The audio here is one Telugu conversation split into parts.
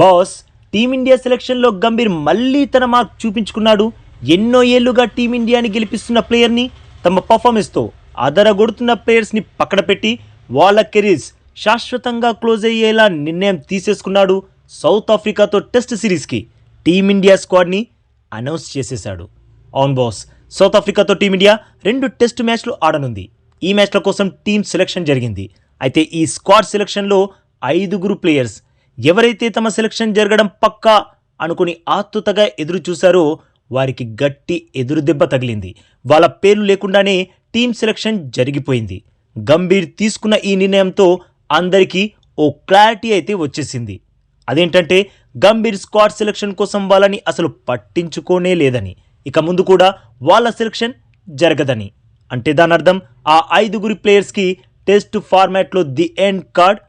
బాస్ టీమిండియా సెలక్షన్లో గంభీర్ మళ్ళీ తన మార్క్ చూపించుకున్నాడు. ఎన్నో ఏళ్ళుగా టీమిండియాని గెలిపిస్తున్న ప్లేయర్ని తమ పర్ఫార్మెన్స్తో అదరగొడుతున్న ప్లేయర్స్ని పక్కన పెట్టి వాళ్ళ కెరీర్స్ శాశ్వతంగా క్లోజ్ అయ్యేలా నిర్ణయం తీసేసుకున్నాడు సౌత్ ఆఫ్రికాతో టెస్ట్ సిరీస్కి టీమిండియా స్క్వాడ్ని అనౌన్స్ చేసేశాడు. అవున్ బాస్ సౌత్ ఆఫ్రికాతో టీమిండియా రెండు టెస్ట్ మ్యాచ్లు ఆడనుంది. ఈ మ్యాచ్ల కోసం టీమ్ సెలెక్షన్ జరిగింది. అయితే ఈ స్క్వాడ్ సెలెక్షన్లో ఐదుగురు ప్లేయర్స్ ఎవరైతే తమ సెలక్షన్ జరగడం పక్కా అనుకుని ఆత్రుతగా ఎదురు చూశారో వారికి గట్టి ఎదురు దెబ్బ తగిలింది. వాళ్ళ పేర్లు లేకుండానే టీం సెలక్షన్ జరిగిపోయింది. గంభీర్ తీసుకున్న ఈ నిర్ణయంతో అందరికీ ఓ క్లారిటీ అయితే వచ్చేసింది. అదేంటంటే గంభీర్ స్క్వాడ్ సెలక్షన్ కోసం వాళ్ళని అసలు పట్టించుకోనే లేదని. ఇక ముందు కూడా వాళ్ళ సెలక్షన్ జరగదని. అంటే దాని అర్థం ఆ ఐదుగురి ప్లేయర్స్కి టెస్ట్ ఫార్మాట్లో ది ఎండ్ కార్డ్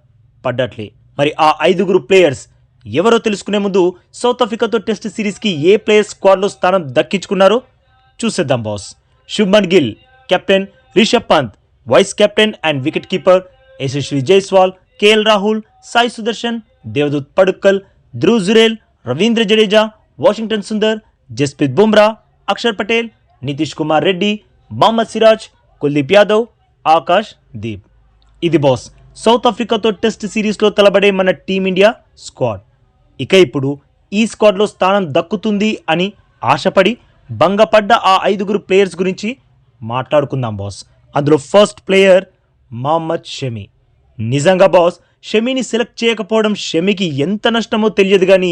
పడ్డట్లే. మరి ఆ ఐదుగురు ప్లేయర్స్ ఎవరో తెలుసుకునే ముందు సౌత్ ఆఫ్రికాతో టెస్ట్ సిరీస్కి ఏ ప్లేయర్ స్క్వాడ్లో స్థానం దక్కించుకున్నారో చూసేద్దాం boss. Shubman Gill captain Rishabh Pant vice captain and wicket keeper Yashasvi Jaiswal KL Rahul Sai Sudharsan Devdutt Padikkal Dhruv Jurel Ravindra Jadeja Washington Sundar Jasprit Bumrah Axar Patel Nitish Kumar Reddy Mohammed Siraj Kuldeep Yadav Akash Deep. ఇది బాస్. సౌత్ ఆఫ్రికాతో టెస్ట్ సిరీస్లో తలబడే మన టీమిండియా స్క్వాడ్. ఇక ఇప్పుడు ఈ స్క్వాడ్లో స్థానం దక్కుతుంది అని ఆశపడి భంగపడ్డ ఆ ఐదుగురు ప్లేయర్స్ గురించి మాట్లాడుకుందాం బాస్. అందులో ఫస్ట్ ప్లేయర్ మహమ్మద్ షమి. నిజంగా బాస్ షమిని సెలెక్ట్ చేయకపోవడం షమికి ఎంత నష్టమో తెలియదు కానీ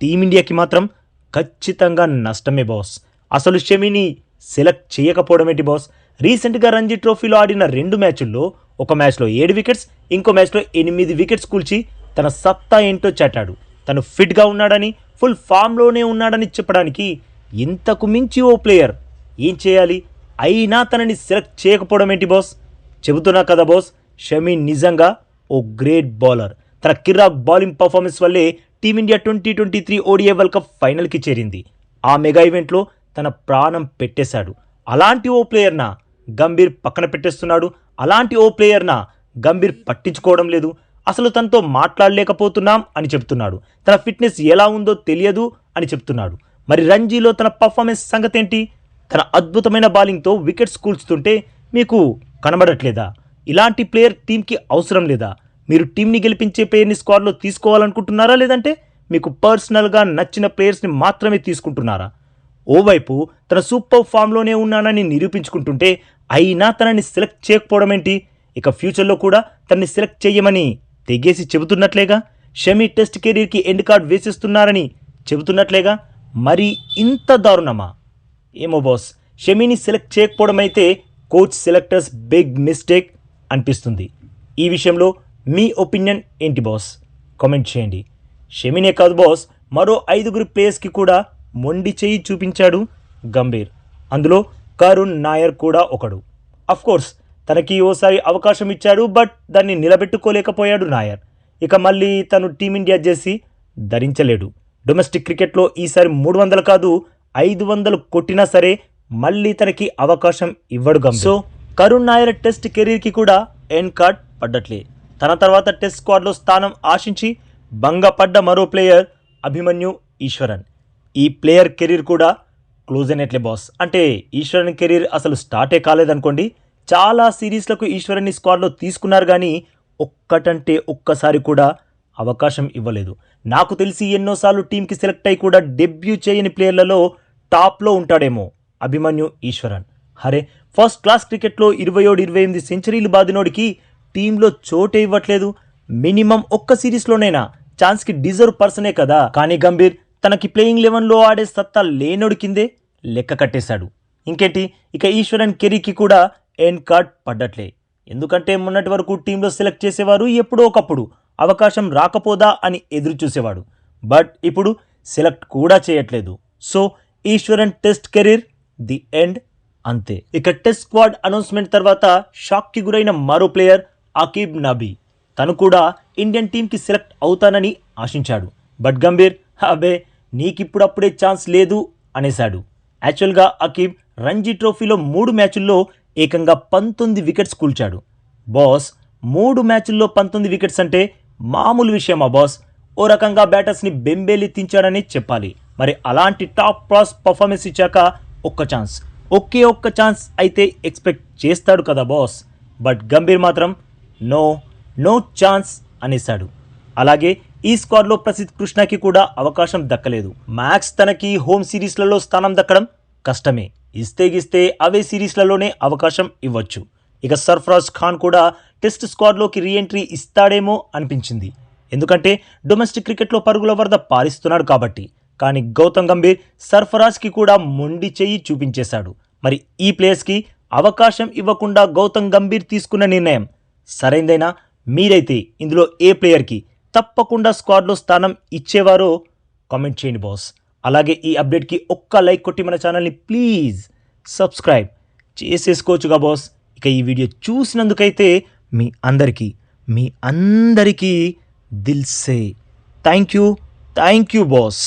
టీమిండియాకి మాత్రం ఖచ్చితంగా నష్టమే బాస్. అసలు షమిని సెలెక్ట్ చేయకపోవడం ఏంటి బాస్? రీసెంట్గా రంజీ ట్రోఫీలో ఆడిన రెండు మ్యాచ్ల్లో ఒక మ్యాచ్లో ఏడు వికెట్స్ ఇంకో మ్యాచ్లో ఎనిమిది వికెట్స్ కూల్చి తన సత్తా ఏంటో చాటాడు. తను ఫిట్గా ఉన్నాడని ఫుల్ ఫామ్లోనే ఉన్నాడని చెప్పడానికి ఇంతకు మించి ఓ ప్లేయర్ ఏం చేయాలి? అయినా తనని సెలెక్ట్ చేయకపోవడం ఏంటి బాస్? చెబుతున్నా కదా బాస్ షమీ నిజంగా ఓ గ్రేట్ బౌలర్. తన కిరాక్ బౌలింగ్ పర్ఫార్మెన్స్ వల్లే team India twenty twenty three ODI world cup ఫైనల్కి చేరింది. ఆ మెగా ఈవెంట్లో తన ప్రాణం పెట్టేశాడు. అలాంటి ఓ ప్లేయర్నా? గంభీర్ పక్కన పెట్టేస్తున్నాడు. అలాంటి ఓ ప్లేయర్న గంభీర్ పట్టించుకోవడం లేదు. అసలు తనతో మాట్లాడలేకపోతున్నాం అని చెప్తున్నాడు. తన ఫిట్నెస్ ఎలా ఉందో తెలియదు అని చెప్తున్నాడు. మరి రంజీలో తన పర్ఫార్మెన్స్ సంగతి ఏంటి తన అద్భుతమైన బౌలింగ్తో వికెట్స్ కూల్చుతుంటే మీకు కనబడట్లేదా? ఇలాంటి ప్లేయర్ టీంకి అవసరం లేదా? మీరు టీంని గెలిపించే ప్లేయర్ని స్క్వాడ్లో తీసుకోవాలనుకుంటున్నారా లేదంటే మీకు పర్సనల్గా నచ్చిన ప్లేయర్స్ని మాత్రమే తీసుకుంటున్నారా? ఓవైపు తన సూపర్ ఫామ్లోనే ఉన్నానని నిరూపించుకుంటుంటే అయినా తనని సెలెక్ట్ చేయకపోవడం ఏంటి ఇక ఫ్యూచర్లో కూడా తనని సెలెక్ట్ చేయమని తెగేసి చెబుతున్నట్లేగా? షమీ టెస్ట్ కెరీర్కి ఎండ్ కార్డ్ వేసేస్తున్నారని చెబుతున్నట్లేగా? మరి ఇంత దారుణమా? ఏమో బాస్ షమీని సెలెక్ట్ చేయకపోవడం అయితే కోచ్ సెలెక్టర్స్ బిగ్ మిస్టేక్ అనిపిస్తుంది. ఈ విషయంలో మీ ఒపీనియన్ ఏంటి బాస్? కామెంట్ చేయండి. షమీనే కాదు బాస్ మరో ఐదుగురు ప్లేయర్స్కి కూడా మొండి చేయి చూపించాడు గంభీర్. అందులో కరుణ్ నాయర్ కూడా ఒకడు. కోర్స్ తనకి ఓసారి అవకాశం ఇచ్చాడు బట్ దాన్ని నిలబెట్టుకోలేకపోయాడు నాయర్. ఇక మళ్ళీ తను టీమిండియా చేసి ధరించలేడు. డొమెస్టిక్ క్రికెట్లో ఈసారి మూడు వందలు కాదు ఐదు వందలు కొట్టినా సరే మళ్ళీ తనకి అవకాశం ఇవ్వడు గంభీర్. సో కరుణ్ నాయర్ టెస్ట్ కెరీర్కి కూడా ఎండ్ కార్డ్ పడ్డట్లే. తన తర్వాత టెస్ట్ స్క్వాడ్లో స్థానం ఆశించి భంగపడ్డ మరో ప్లేయర్ అభిమన్యు ఈశ్వరన్. ఈ ప్లేయర్ కెరీర్ కూడా క్లోజ్ అయినట్లే బాస్. అంటే ఈశ్వరన్ కెరీర్ అసలు స్టార్టే కాలేదనుకోండి చాలా సిరీస్లకు ఈశ్వరన్ని స్క్వాడ్లో తీసుకున్నారు కానీ ఒక్కటంటే ఒక్కసారి కూడా అవకాశం ఇవ్వలేదు. నాకు తెలిసి ఎన్నోసార్లు టీంకి సెలెక్ట్ అయి కూడా డెబ్యూ చేయని ప్లేయర్లలో టాప్లో ఉంటాడేమో అభిమన్యు ఈశ్వరన్. హరే ఫస్ట్ క్లాస్ క్రికెట్లో ఇరవై ఏడు ఇరవై ఎనిమిది సెంచరీలు బాదినోడికి టీంలో చోటే ఇవ్వట్లేదు. మినిమం ఒక్క సిరీస్లోనైనా ఛాన్స్కి డిజర్వ్ పర్సనే కదా. కానీ గంభీర్ తనకి ప్లేయింగ్ లెవెన్లో ఆడే సత్తా లేనోడి కిందే లెక్క కట్టేశాడు. ఇంకేంటి? ఇక ఈశ్వరన్ కెరీకి కూడా ఎండ్ కార్డ్ పడ్డట్లే. ఎందుకంటే మొన్నటి వరకు టీంలో సెలెక్ట్ చేసేవారు ఎప్పుడో ఒకప్పుడు. అవకాశం రాకపోదా అని ఎదురు చూసేవాడు బట్ ఇప్పుడు సెలెక్ట్ కూడా చేయట్లేదు. So Easwaran test career the end అంతే. ఇక టెస్ట్ స్క్వాడ్ అనౌన్స్మెంట్ తర్వాత షాక్కి గురైన మరో ప్లేయర్ అకీబ్ నబీ. తను కూడా ఇండియన్ టీంకి సెలెక్ట్ అవుతానని ఆశించాడు. బట్ గంభీర్ అబే నీకిప్పుడప్పుడే ఛాన్స్ లేదు అనేశాడు. యాక్చువల్గా అకీబ్ రంజీ ట్రోఫీలో మూడు మ్యాచుల్లో ఏకంగా పంతొమ్మిది వికెట్స్ కూల్చాడు. బాస్ మూడు మ్యాచుల్లో పంతొమ్మిది వికెట్స్ అంటే మామూలు విషయమా బాస్? ఓ రకంగా బ్యాటర్స్ని బెంబేలెత్తించాడని చెప్పాలి. మరి అలాంటి టాప్ క్లాస్ పర్ఫార్మెన్స్ ఇచ్చాక ఒక్క ఛాన్స్. ఒకే ఒక్క ఛాన్స్ అయితే ఎక్స్పెక్ట్ చేస్తాడు కదా బాస్? బట్ గంభీర్ మాత్రం నో నో ఛాన్స్ అనేశాడు. అలాగే ఈ స్క్వాడ్లో ప్రసిద్ధ్ కృష్ణకి కూడా అవకాశం దక్కలేదు. మ్యాక్స్ తనకి హోమ్ సిరీస్లలో స్థానం దక్కడం కష్టమే. ఇస్తే గిస్తే అవే సిరీస్లలోనే అవకాశం ఇవ్వచ్చు. ఇక సర్ఫరాజ్ ఖాన్ కూడా టెస్ట్ స్క్వాడ్లోకి రీఎంట్రీ ఇస్తాడేమో అనిపించింది. ఎందుకంటే డొమెస్టిక్ క్రికెట్లో పరుగుల వరద పారిస్తున్నాడు కాబట్టి. కానీ గౌతమ్ గంభీర్ సర్ఫరాజ్కి కూడా మొండి చెయ్యి చూపించేశాడు. మరి ఈ ప్లేయర్స్కి అవకాశం ఇవ్వకుండా గౌతమ్ గంభీర్ తీసుకున్న నిర్ణయం సరైందైనా? మీరైతే ఇందులో ఏ ప్లేయర్కి తప్పకుండా స్క్వాడ్లో స్థానం ఇచ్చేవారో కామెంట్ చేయండి బాస్. అలాగే ఈ అప్డేట్కి ఒక్క లైక్ కొట్టి మన ఛానల్ని ప్లీజ్ సబ్స్క్రైబ్ చేసేసుకోవచ్చుగా బాస్. ఇక ఈ వీడియో చూసినందుకైతే మీ అందరికీ మీ అందరికీ దిల్సే thank you thank you boss.